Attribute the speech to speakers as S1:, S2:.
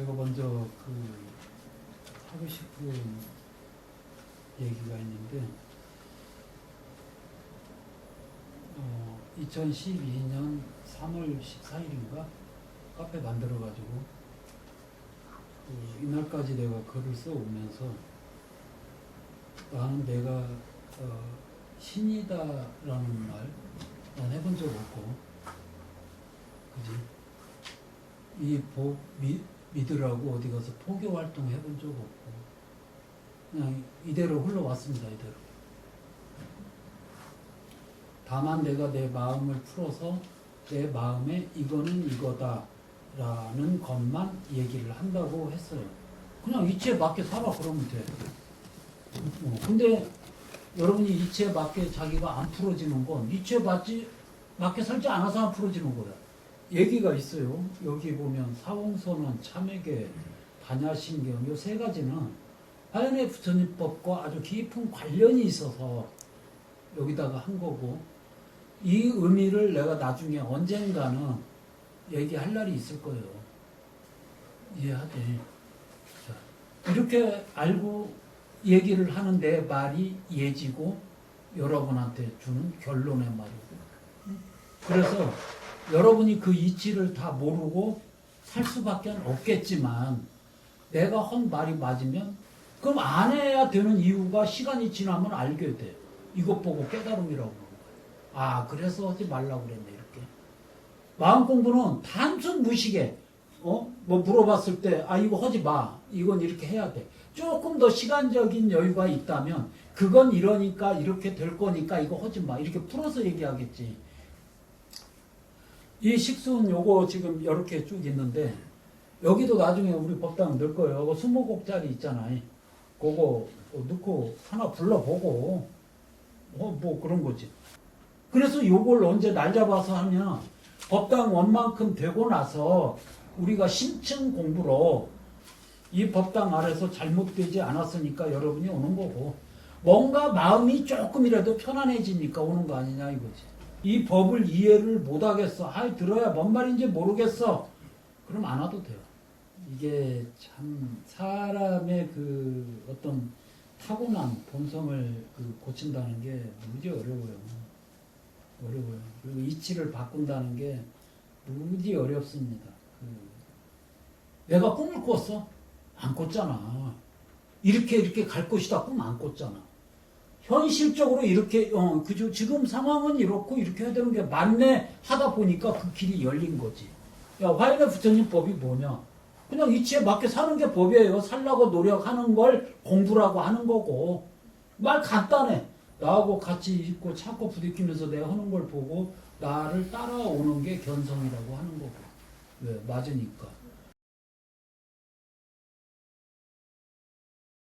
S1: 제가 먼저 그 하고 싶은 얘기가 있는데 어, 2012년 3월 14일인가? 카페 만들어 가지고 그 이날까지 내가 글을 써 오면서 나는 내가 어, 신이다라는 말 난 해본 적 없고 그지? 이 보, 미, 믿으라고 어디 가서 포교 활동 해본 적 없고. 그냥 이대로 흘러왔습니다 이대로. 다만 내가 내 마음을 풀어서 내 마음에 이거는 이거다 라는 것만 얘기를 한다고 했어요. 그냥 이치에 맞게 살아 그러면 돼. 어, 근데 여러분이 이치에 맞게 자기가 안 풀어지는 건 이치에 맞지, 맞게 살지 않아서 안 풀어지는 거야 얘기가 있어요. 여기 보면 사홍선언, 참회계, 반야신경 요세 가지는 하연의 부처님법과 아주 깊은 관련이 있어서 여기다가 한 거고 이 의미를 내가 나중에 언젠가는 얘기할 날이 있을 거예요. 이해하지? 자, 이렇게 알고 얘기를 하는 내 말이 예지고 여러분한테 주는 결론의 말이고 그래서 여러분이 그 이치를 다 모르고 살 수밖에 없겠지만 내가 헌 말이 맞으면 그럼 안 해야 되는 이유가 시간이 지나면 알게 돼. 이것 보고 깨달음이라고 그러는 거야. 아 그래서 하지 말라고 그랬네 이렇게. 마음 공부는 단순 무식에 어? 뭐 물어봤을 때 아 이거 하지 마. 이건 이렇게 해야 돼. 조금 더 시간적인 여유가 있다면 그건 이러니까 이렇게 될 거니까 이거 하지 마. 이렇게 풀어서 얘기하겠지. 이 식순 요거 지금 이렇게 쭉 있는데 여기도 나중에 우리 법당 넣을 거예요. 그 20곡짜리 있잖아요. 그거 넣고 하나 불러보고 뭐, 뭐 그런 거지. 그래서 요걸 언제 날 잡아서 하면 법당 원만큼 되고 나서 우리가 심층 공부로 이 법당 아래서 잘못되지 않았으니까 여러분이 오는 거고 뭔가 마음이 조금이라도 편안해지니까 오는 거 아니냐 이거지. 이 법을 이해를 못하겠어. 아, 들어야 뭔 말인지 모르겠어. 그럼 안 와도 돼요. 이게 참 사람의 그 어떤 타고난 본성을 그 고친다는 게 무지 어려워요. 어려워요. 그리고 이치를 바꾼다는 게 무지 어렵습니다. 그 내가 꿈을 꿨어? 안 꿨잖아. 이렇게 이렇게 갈 것이다 꿈 안 꿨잖아. 현실적으로 이렇게 어 그죠 지금 상황은 이렇고 이렇게 해야 되는 게 맞네 하다 보니까 그 길이 열린 거지. 야 화인의 부처님 법이 뭐냐? 그냥 이치에 맞게 사는 게 법이에요. 살라고 노력하는 걸 공부라고 하는 거고 말 간단해. 나하고 같이 있고 찾고 부딪히면서 내가 하는 걸 보고 나를 따라오는 게 견성이라고 하는 거고 왜 맞으니까